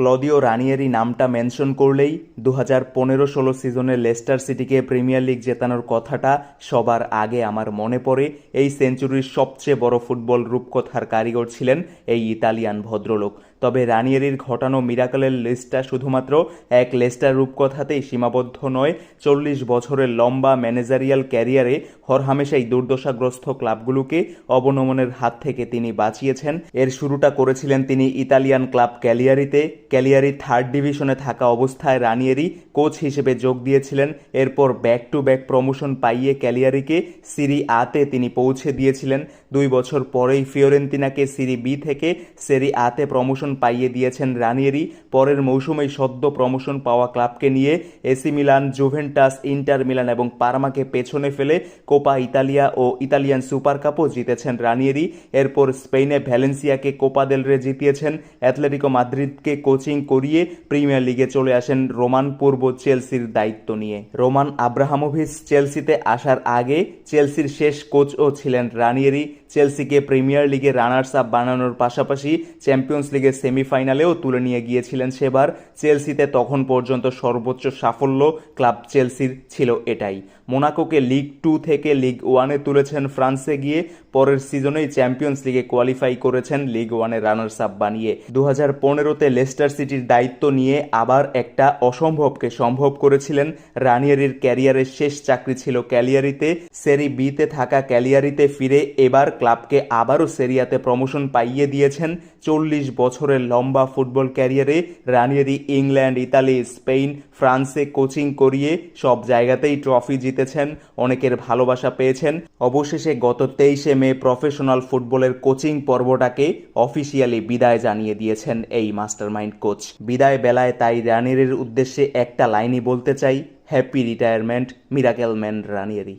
Claudio Ranieri নামটা mention করলেই দু হাজার পনেরো ষোলো সিজনে লেস্টার সিটিকে প্রিমিয়ার লিগ জেতানোর কথাটা সবার আগে আমার মনে পড়ে। এই সেঞ্চুরির সবচেয়ে বড় ফুটবল রূপকথার কারিগর ছিলেন এই ইতালিয়ান ভদ্রলোক। তবে রানিয়েরির ঘটানো মিরাকলের লিস্টটা শুধুমাত্র এক লেস্টার রূপকথাতেই সীমাবদ্ধ নয়, চল্লিশ বছরের লম্বা ম্যানেজারিয়াল ক্যারিয়ারে হরহামেশাই দুর্দশাগ্রস্ত ক্লাবগুলোকে অবনমনের হাত থেকে তিনি বাঁচিয়েছেন। এর শুরুটা করেছিলেন তিনি ইতালিয়ান ক্লাব ক্যালিয়ারিতে। ক্যালিয়ারি থার্ড ডিভিশনে থাকা অবস্থায় রানিয়েরি কোচ হিসেবে যোগ দিয়েছিলেন। এরপর ব্যাক টু ব্যাক প্রমোশন পাইয়ে ক্যালিয়ারিকে সিরি আতে তিনি পৌঁছে দিয়েছিলেন। দুই বছর পরেই ফিওরেন্তিনাকে সিরি বি থেকে সেরি আতে প্রমোশন পাইয়ে দিয়েছেন রানিয়েরি পরের মৌসুমেই সদ্য প্রমোশন পাওয়া ক্লাবকে নিয়ে AC Milan, Juventus, Inter Milan এবং পারমাকে পেছনে ফেলে কোপা ইতালিয়া ও ইতালিয়ান সুপার কাপও জিতেছেন রানিয়েরি এরপর স্পেনে ভ্যালেন্সিয়াকে কোপা দেলরে জিতিয়েছেন। অ্যাথলেটিকো মাদ্রিদকে কোচিং করিয়ে প্রিমিয়ার লিগে চলে আসেন রোমান পূর্ব চেলসির দায়িত্ব নিয়ে। রোমান আব্রাহামোভিচ চেলসিতে আসার আগে চেলসির শেষ কোচও ছিলেন রানিয়েরি। চেলসিকে প্রিমিয়ার লিগে রানার্স আপ বানানোর পাশাপাশি চ্যাম্পিয়ন্স লিগের সেমিফাইনালেও তুলে নিয়ে গিয়েছিলেন সেবার। চেলসিতে তখন পর্যন্ত সর্বোচ্চ সাফল্য ক্লাব চেলসির ছিল এটাই। মোনাকোকে লিগ টু থেকে লিগ ওয়ানে তুলেছেন ফ্রান্সে গিয়ে। পরের সিজনেই চ্যাম্পিয়ন্স লিগে কোয়ালিফাই করেছেন লিগ ওয়ানে রানার্স আপ বানিয়ে। দু হাজার পনেরোতে লেস্টার সিটির দায়িত্ব নিয়ে আবার একটা অসম্ভবকে সম্ভব করেছিলেন। রানিয়ারির ক্যারিয়ারের শেষ চাকরি ছিল ক্যালিয়ারিতে। সেরি বিতে থাকা ক্যালিয়ারিতে ফিরে এবার ক্লাবকে আবারও সেরিয়াতে প্রমোশন পাইয়ে দিয়েছেন। চল্লিশ বছরের লম্বা ফুটবল ক্যারিয়ারে রানিয়ারি ইংল্যান্ড, ইতালি, স্পেন, ফ্রান্সে কোচিং করিয়ে সব জায়গাতেই ট্রফি জিতেছেন। অনেকের ভালোবাসা পেয়েছেন। অবশেষে গত তেইশে মে প্রফেশনাল ফুটবলের কোচিং পর্বটাকে অফিসিয়ালি বিদায় জানিয়ে দিয়েছেন এই মাস্টারমাইন্ড কোচ বিদায় বেলায় তাই রানিয়ারির উদ্দেশ্যে একটা লাইনই বলতে চাই happy retirement miracle man Ranieri